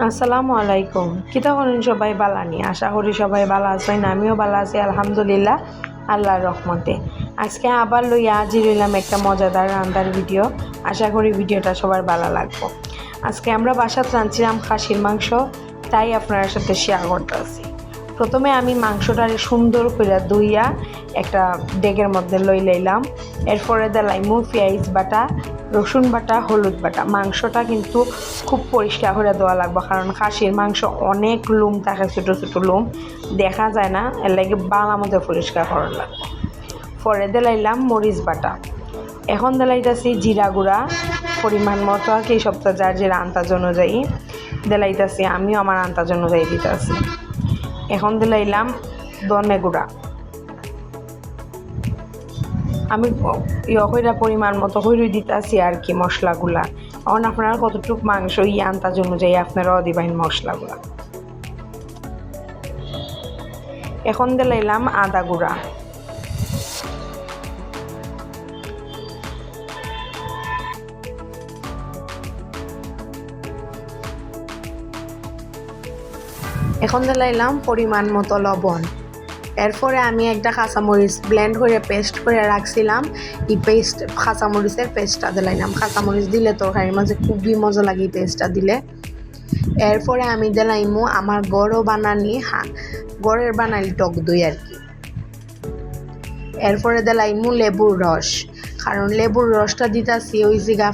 আসসালামু আলাইকুম। কিতা করেন সবাই বালানি আশা করি সবাই ভালো আছেন, আমিও ভালো আছি, আলহামদুলিল্লাহ, আল্লাহর রহমতে। আজকে আবার লইয়া আজি রইলাম একটা মজাদার রান্নার ভিডিও। আশা করি ভিডিওটা সবার ভালো লাগবো। আজকে আমরা বাসাত রাঁধছিলাম খাসির মাংস, তাই আপনার সাথে শেয়ার করতেছি। প্রথমে আমি মাংসটারে সুন্দর করে ধুইয়া একটা ডেগের মধ্যে লই লইলাম। এরপরে দিলাইমু পেঁয়াজ বাটা রসুন বাটা, হলুদ বাটা। মাংসটা কিন্তু খুব পরিষ্কার করে দেওয়া লাগবে, কারণ খাসির মাংস অনেক লুম থাকে, ছোটো ছোটো লুম। দেখা যায় না, এর লাগে বালা মতো পরিষ্কার করা লাগবে। পরে দিলাইলাম মরিচ বাটা। এখন দিলাইতেছি জিরা গুঁড়া, পরিমাণ মতো আর কি সপ্তাহ যার যে আন্তাজ অনুযায়ী। দিলাইতেছি, আমিও আমার আন্তাজ অনুযায়ী দিতেছি। এখন দিলাইলাম ধনে গুঁড়া। আমি ইয়ে কইরা পরিমাণ মতো হইরই দিতেছি আর কি মশলাগুলা। এখন আপনারা কতটুক মাংস ই আন্তাজ অনুযায়ী আপনারাও দিবেন মশলাগুলা। এখন দিলাইলাম আদা গুঁড়া। এখন দিলাইলাম পরিমাণ মতো লবণ। এরপরে আমি একটা কাঁচামরিচ ব্লেন্ড করে পেস্ট করে রাখছিলাম। এই পেস্ট কাঁচামরিচের পেস্টটা দিলাইলাম কাঁচামরিচ দিলে তরকারির মাঝে খুবই মজা লাগে এই পেস্টটা দিলে। এরপরে আমি দিলাইমু আমার গড়ও বানানি, হা, গড়ের বানালি টক দই আর কি। এরপরে দিলাইমু লেবুর রস। কারণ লেবুর রসটা দিতাছি ওই জিগা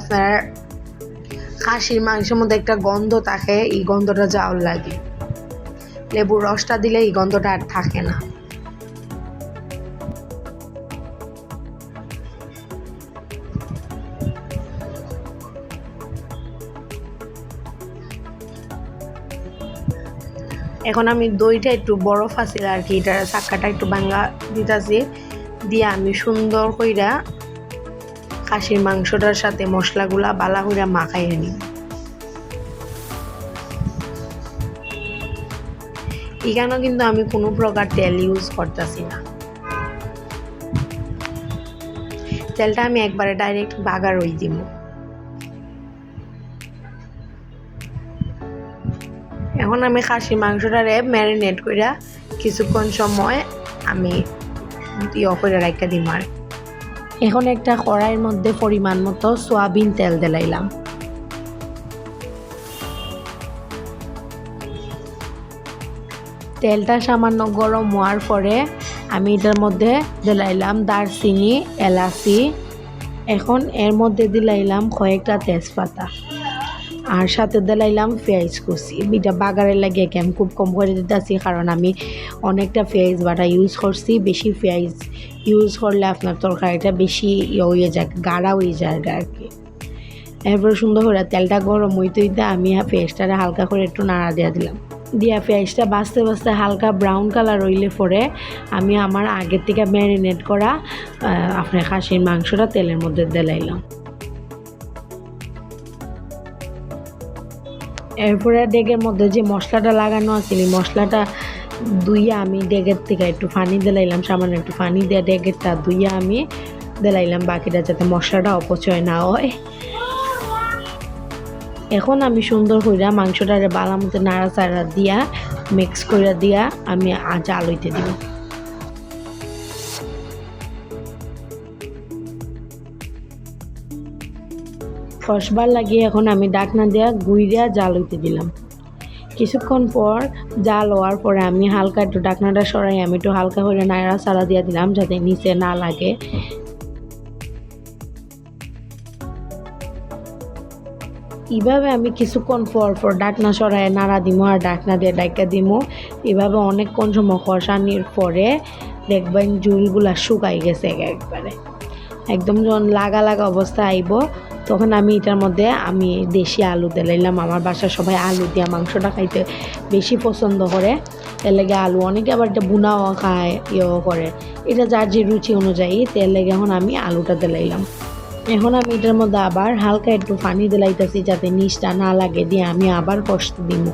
খাসির মাংসের মধ্যে একটা গন্ধ থাকে, এই গন্ধটা যাওয়ার লাগে। লেবুর রসটা দিলে এই গন্ধটা আর থাকে না। এখন আমি দইটা একটু বরফ আছিল আর কি এটার চাক্কাটা একটু ভাঙ্গা দিতেছি। দিয়ে আমি সুন্দর কইরা খাসির মাংসটার সাথে মশলাগুলা বালা কইরা মাখাই নিই এখানেও কিন্তু আমি কোনো প্রকার তেল ইউজ করতেছি না। তেলটা আমি একবারে ডাইরেক্ট বাগার ওই দিব এখন আমি খাসি মাংসটারে ম্যারিনেট করে কিছুক্ষণ সময় আমি ইয়ে করে রাখা দিম আর। এখন একটা কড়াইয়ের মধ্যে পরিমাণ মতো সোয়াবিন তেল দিলাইলাম। তেলটা সামান্য গরম হওয়ার পরে আমি এটার মধ্যে দিলাইলাম দারচিনি, এলাচি। এখন এর মধ্যে দিলাইলাম কয়েকটা তেজপাতা। আর সাথে দিলাইলাম পেঁয়াজ কুচি। এটা বাগারের লাগে আমি খুব কম করে দিতেছি, কারণ আমি অনেকটা পেঁয়াজ বাটা ইউজ করছি। বেশি পেঁয়াজ ইউজ করলে আপনার তরকারিটা বেশি ইয়ে হয়ে যায়, গাঢ়া হয়ে যায় আর কি এরপর সুন্দর করে তেলটা গরম হইতে হইতে আমি পেঁয়াজটারে হালকা করে একটু নাড়া দিয়ে দিলাম। দিয়া পেঁয়াজটা বাঁচতে বাঁচতে হালকা ব্রাউন কালার হইলে পরে আমি আমার আগের থেকে ম্যারিনেট করা আপনার খাসির মাংসটা তেলের মধ্যে দিলাইলাম। এরপরে ডেগের মধ্যে যে মশলাটা লাগানো আছিল মশলাটা দুইয়া আমি ডেগের থেকে একটু পানি দিলাইলাম, সামান্য একটু পানি দিয়ে ডেগেরটা দুইয়া আমি দিলাইলাম বাকিটা যাতে মশলাটা অপচয় না হয়। এখন আমি সুন্দর কইরা মাংসটারে বালা মতো নাড়াচাড়া দিয়া মিক্স করে দিয়া আমি জাল হইতে দিব। ফসবার লাগিয়ে এখন আমি ডাকনা দেওয়া গুইরা জাল হইতে দিলাম। কিছুক্ষণ পর জাল হওয়ার পরে আমি হালকা একটু ডাকনাটা সরাই, আমি একটু হালকা করে নাড়া চাড়া দিয়ে দিলাম যাতে নিচে না লাগে। এইভাবে আমি কিছুক্ষণ পর পর ডাকনা সরায় নাড়া দিমো আর ডাকনা দিয়ে ডাইকা দিমো। এভাবে অনেকক্ষণ সময় কষানির পরে দেখবেন জুলগুলা শুকাই গেছে একবারে। একদম যখন লাগা লাগা অবস্থা আইব, তখন আমি এটার মধ্যে আমি দেশি আলু দিলাইলাম আমার বাসার সবাই আলু দিয়া মাংসটা খাইতে বেশি পছন্দ করে। এর লেগে আলু অনেকে আবার এটা বুনাও খায়, ইয়েও করে। এটা যার যে রুচি অনুযায়ী তেল লেগে এখন আমি আলুটা দিলাইলাম এখন আমি এটার মধ্যে আবার হালকা একটু পানি দিলাইতেছি যাতে নিচটা না লাগে, দিয়ে আমি আবার কষ্ট দিব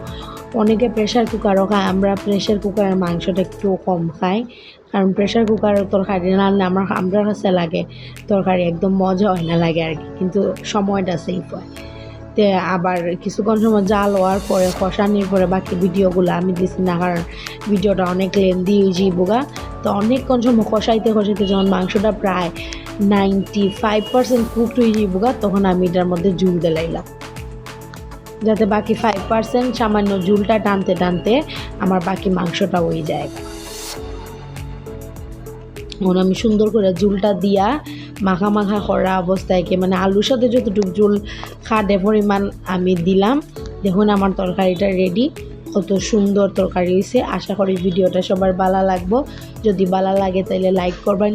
অনেকে প্রেশার কুকারও খায়, আমরা প্রেশার কুকারের মাংসটা একটু কম খাই। কারণ প্রেশার কুকারের তরকারি রান্না আমার আমরা কাছে লাগে, তরকারি একদম মজা হয় না লাগে আর কি, কিন্তু সময়টা সেফ হয়। তে আবার কিছুক্ষণ সময় জাল হওয়ার পরে কষানির পরে বাকি ভিডিওগুলো আমি দিছি না, কারণ ভিডিওটা অনেক লেন্দি হয়ে বোগা। তো অনেকক্ষণ সময় কষাইতে কষাইতে যখন মাংসটা প্রায় নাইনটি ফাইভ পার্সেন্ট কুকড হয়ে যাব তখন আমি এটার মধ্যে জুল দিলাইলাম যাতে বাকি ফাইভ পার্সেন্ট সামান্য ঝুলটা টানতে টানতে আমার বাকি মাংসটা হয়ে যায় এখন আমি সুন্দর করে ঝুলটা দিয়া মাখা মাখা করা অবস্থায় কি মানে আলুর সাথে যতটুকু ঝুল খাটে পরিমাণ আমি দিলাম। দেখুন আমার তরকারিটা রেডি কত সুন্দর তরকারি হয়েছে আশা করি ভিডিওটা সবার ভালো লাগবো। যদি ভালো লাগে তাহলে লাইক করবেন।